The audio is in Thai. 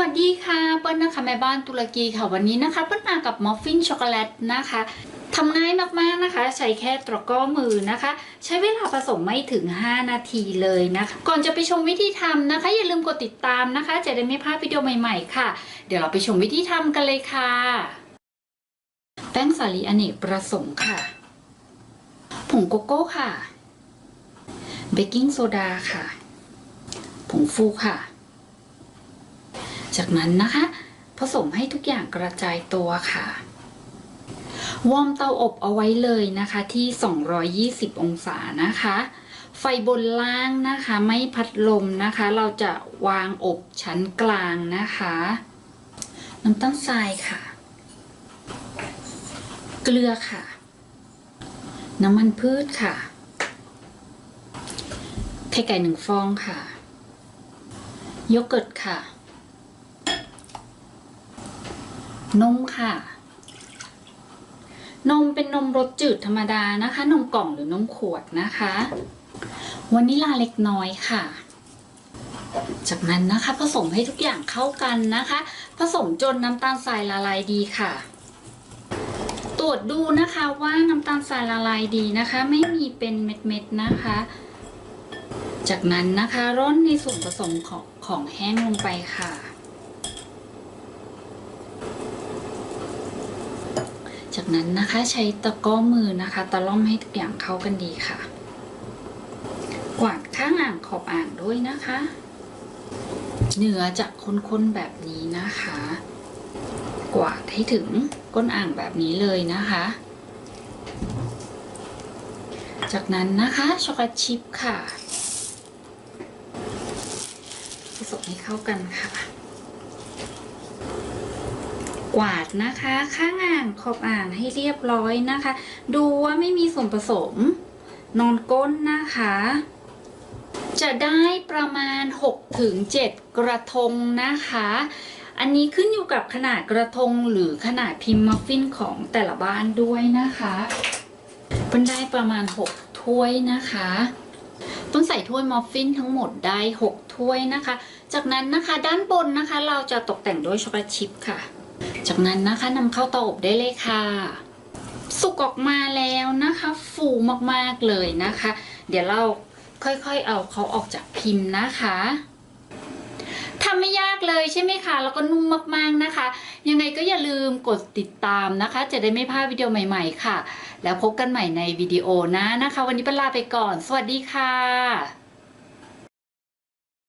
วัสดีค่ะเปิ้ลนะคะแม่บ้านตุรกีค่ะวันนี้นะคะเปิ้ลมากับมัฟฟินช็อกโกแลตนะคะทำง่ายมากๆนะคะ ใช้แค่ตะกร้อมือนะคะ ใช้เวลาผสมไม่ถึง 5 นาทีเลยนะคะ ก่อนจะไปชมวิธีทำนะคะ อย่าลืมกดติดตามนะคะ จะได้ไม่พลาดวิดีโอใหม่ๆค่ะ เดี๋ยวเราไปชมวิธีทำกันเลยค่ะ แป้งสาลีอเนกประสงค์ค่ะ ผงโกโก้ค่ะ เบกกิ้งโซดาค่ะ ผงฟูค่ะ จากนั้นนะคะ ผสมให้ทุกอย่างกระจายตัวค่ะ วอร์มเตาอบเอาไว้เลยนะคะที่ 220 องศานะคะ ไฟบนล่างนะคะ ไม่พัดลมนะคะ เราจะวางอบชั้นกลางนะคะ น้ำตาลทรายค่ะ เกลือค่ะ น้ำมันพืชค่ะไข่ไก่หนึ่งฟองค่ะ โยเกิร์ตค่ะ นมค่ะ นมเป็นนมรสจืดธรรมดานะคะ นมกล่องหรือนมขวดนะคะ วานิลาเล็กน้อยค่ะ จากนั้นนะคะ ผสมให้ทุกอย่างเข้ากันนะคะ ผสมจนน้ำตาลทรายละลายดีค่ะ ตรวจดูนะคะว่าน้ำตาลทรายละลายดีนะคะ ไม่มีเป็นเม็ดๆนะคะ จากนั้นนะคะร่อนในส่วนผสมของของแห้งลงไปค่ะ จากนั้นนะคะใช้ตะก้อมือนะคะตะล่อมให้ทุกอย่างเข้ากันดีค่ะ กวาดข้างอ่างขอบอ่างด้วยนะคะ เนื้อจะข้นๆแบบนี้นะคะ กวาดให้ถึงก้นอ่างแบบนี้เลยนะคะ จากนั้นนะคะช็อกโกแลตชิพค่ะผสมให้เข้ากันค่ะ วาดนะคะ ข้างอ่างขอบอ่างให้เรียบร้อยนะคะ ดูว่าไม่มีส่วนผสม นอนก้นนะคะ จะได้ประมาณ 6-7ถึงกระทงนะคะอันนี้ขึ้นอยู่กับขนาดกระทงหรือขนาดพิมพ์มัฟฟินของแต่ละบ้านด้วยนะคะเป็นได้ประมาณ 6 ถ้วยนะคะต้นใส่ถ้วยมัฟฟินทั้งหมดได้ 6 ถ้วยนะคะ จากนั้นนะคะด้านบนนะคะเราจะตกแต่งด้วยช็อกโกแลตชิพค่ะ จากนั้นนะคะนำเข้าเตาอบได้เลยค่ะ สุกออกมาแล้วนะคะ ฟูมากๆเลยนะคะ เดี๋ยวเราค่อยๆเอาเขาออกจากพิมพ์นะคะทำไม่ยากเลยใช่ไหมคะ แล้วก็นุ่มมากๆนะคะ ยังไงก็อย่าลืมกดติดตามนะคะ จะได้ไม่พลาดวิดีโอใหม่ๆค่ะ แล้วพบกันใหม่ในวิดีโอหนะนะคะ วันนี้เป็นลาไปก่อน สวัสดีค่ะ